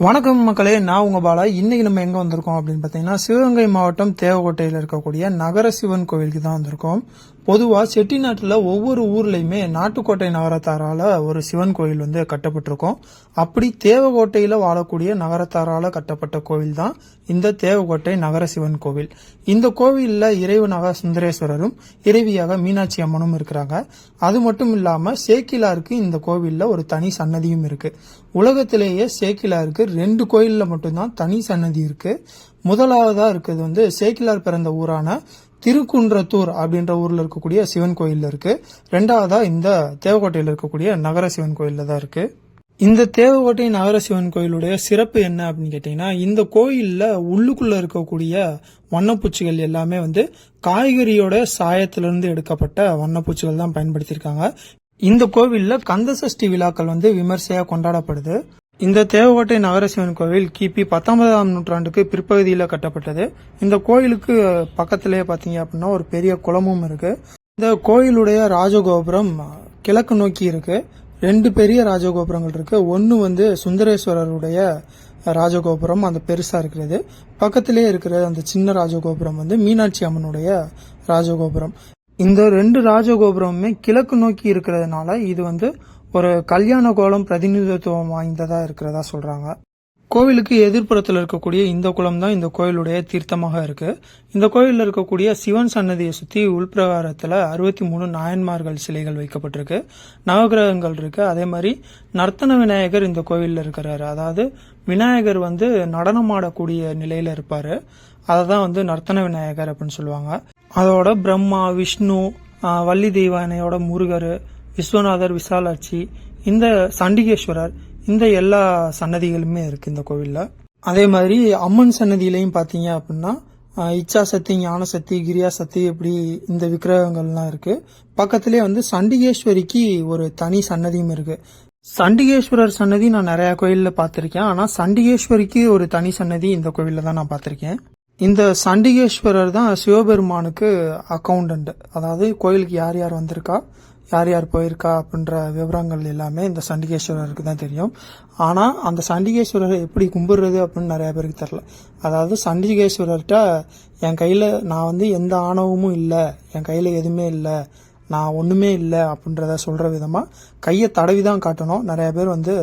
வணக்கம் மக்களே நான் உங்க பாலா. இன்னைக்கு நம்ம எங்க வந்திருக்கோம் அப்படின்னு பார்த்தீங்கன்னா சிவகங்கை மாவட்டம் தேவக்கோட்டையில் இருக்கக்கூடிய நகர சிவன் கோவிலுக்கு தான் வந்திருக்கோம். பொதுவாக செட்டிநாட்டில் ஒவ்வொரு ஊர்லேயுமே நாட்டுக்கோட்டை நகரத்தாரால் ஒரு சிவன் கோயில் வந்து கட்டப்பட்டிருக்கும். அப்படி தேவகோட்டையில் வாழக்கூடிய நகரத்தாரால் கட்டப்பட்ட கோவில் தான் இந்த தேவக்கோட்டை நகர சிவன் கோவில். இந்த கோவிலில் இறைவனாக சுந்தரேஸ்வரரும் இறைவியாக மீனாட்சி அம்மனும் இருக்கிறாங்க. அது மட்டும் இல்லாமல் சேக்கிலாருக்கு இந்த கோவிலில் ஒரு தனி சன்னதியும் இருக்கு. உலகத்திலேயே சேக்கிலாருக்கு ரெண்டு கோயிலில் மட்டும்தான் தனி சன்னதி இருக்கு. முதலாவதாக இருக்கிறது வந்து சேக்கிலார் பிறந்த ஊரான திருக்குன்றத்தூர் அப்படின்ற ஊரில் இருக்கக்கூடிய சிவன் கோயிலில் இருக்கு. ரெண்டாவதா இந்த தேவக்கோட்டையில் இருக்கக்கூடிய நகர சிவன் கோயிலில் தான் இருக்கு. இந்த தேவக்கோட்டை நகர சிவன் கோயிலுடைய சிறப்பு என்ன அப்படின்னு கேட்டீங்கன்னா இந்த கோயிலில் உள்ளுக்குள்ளே இருக்கக்கூடிய வண்ணப்பூச்சிகள் எல்லாமே வந்து காய்கறியோட சாயத்திலிருந்து எடுக்கப்பட்ட வண்ணப்பூச்சிகள் தான் பயன்படுத்தியிருக்காங்க. இந்த கோவில்ல கந்தசஷ்டி விழாக்கள் வந்து விமர்சையாக கொண்டாடப்படுது. இந்த தேவகோட்டை நகரசிவன் கோவில் கிபி பத்தொன்பதாம் நூற்றாண்டுக்கு பிற்பகுதியில் கட்டப்பட்டது. இந்த கோயிலுக்கு பக்கத்திலேயே பார்த்தீங்க அப்படின்னா ஒரு பெரிய குளமும் இருக்கு. இந்த கோயிலுடைய ராஜகோபுரம் கிழக்கு நோக்கி இருக்கு. ரெண்டு பெரிய ராஜகோபுரங்கள் இருக்கு. ஒன்று வந்து சுந்தரேஸ்வரருடைய ராஜகோபுரம் அந்த பெருசா இருக்கிறது. பக்கத்திலே இருக்கிற அந்த சின்ன ராஜகோபுரம் வந்து மீனாட்சி அம்மனுடைய ராஜகோபுரம். இந்த ரெண்டு ராஜகோபுரமுமே கிழக்கு நோக்கி இருக்கிறதுனால இது வந்து ஒரு கல்யாண கோலம் பிரதிநிதித்துவம் வாய்ந்ததா இருக்கிறதா சொல்றாங்க. கோவிலுக்கு எதிர்ப்புறத்தில் இருக்கக்கூடிய இந்த குளம் தான் இந்த கோயிலுடைய தீர்த்தமாக இருக்கு. இந்த கோயிலில் இருக்கக்கூடிய சிவன் சன்னதியை சுற்றி உள்பிரகாரத்தில் அறுபத்தி மூணு நாயன்மார்கள் சிலைகள் வைக்கப்பட்டிருக்கு. நவகிரகங்கள் இருக்கு. அதே மாதிரி நர்த்தன விநாயகர் இந்த கோவிலில் இருக்கிறாரு. அதாவது விநாயகர் வந்து நடனமாடக்கூடிய நிலையில இருப்பாரு. அதை தான் வந்து நர்த்தன விநாயகர் அப்படின்னு சொல்லுவாங்க. அதோட பிரம்மா விஷ்ணு வள்ளி தெய்வானையோட முருகர் விஸ்வநாதர் விசாலாட்சி இந்த சண்டிகேஸ்வரர் இந்த எல்லா சன்னதிகளுமே இருக்கு இந்த கோவில்ல. அதே மாதிரி அம்மன் சன்னதியிலையும் பாத்தீங்க அப்படின்னா இச்சா சக்தி ஞான சக்தி கிரியா சக்தி இப்படி இந்த விக்கிரகங்கள்லாம் இருக்கு. பக்கத்திலே வந்து சண்டிகேஸ்வரிக்கு ஒரு தனி சன்னதியும் இருக்கு. சண்டிகேஸ்வரர் சன்னதி நான் நிறைய கோயில்ல பார்த்திருக்கேன் ஆனா சண்டிகேஸ்வரிக்கு ஒரு தனி சன்னதி இந்த கோவில்ல தான் நான் பார்த்திருக்கேன் இந்த சண்டிகேஸ்வரர் தான் சிவபெருமானுக்கு அக்கௌண்டன்ட் அதாவது கோயிலுக்கு யார் யார் வந்திருக்கா? யார் யார் போயிருக்கா அப்படின்ற விவரங்கள் எல்லாமே இந்த சண்டிகேஸ்வரருக்கு தான் தெரியும். ஆனால் அந்த சண்டிகேஸ்வரரை எப்படி கும்பிடுறது அப்படின்னு நிறையா பேருக்கு தெரில அதாவது சண்டிகேஸ்வரர்கிட்ட என் கையில் நான் வந்து எந்த ஆணவமும் இல்லை. என் கையில் எதுவுமே இல்லை. நான் ஒன்றுமே இல்லை அப்படின்றத சொல்கிற விதமாக கையை தடவி தான் காட்டணும். நிறைய பேர் வந்து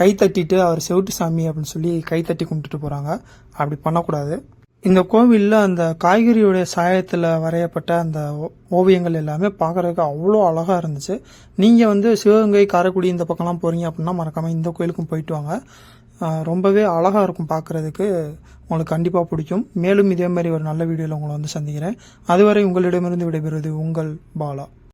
கை தட்டிட்டு அவர் செவிட்டு சாமி அப்படின்னு சொல்லி கை தட்டி கும்பிட்டுட்டு போகிறாங்க அப்படி பண்ணக்கூடாது. இந்த கோவிலில் அந்த காய்கறியுடைய சாயத்தில் வரையப்பட்ட அந்த ஓ- ஓவியங்கள் எல்லாமே பார்க்கறதுக்கு அவ்வளோ அழகாக இருந்துச்சு. நீங்கள் வந்து சிவகங்கை காரைக்குடி இந்த பக்கம்லாம் போகிறீங்க அப்படின்னா மறக்காமல் இந்த கோயிலுக்கும் போயிட்டு வாங்க. ரொம்பவே அழகாக இருக்கும் பார்க்குறதுக்கு உங்களுக்கு கண்டிப்பாக பிடிக்கும். மேலும் இதே மாதிரி ஒரு நல்ல வீடியோவில் உங்களை வந்து சந்திக்கிறேன். அதுவரை உங்களிடமிருந்து விடைபெறுவது உங்கள் பாலா.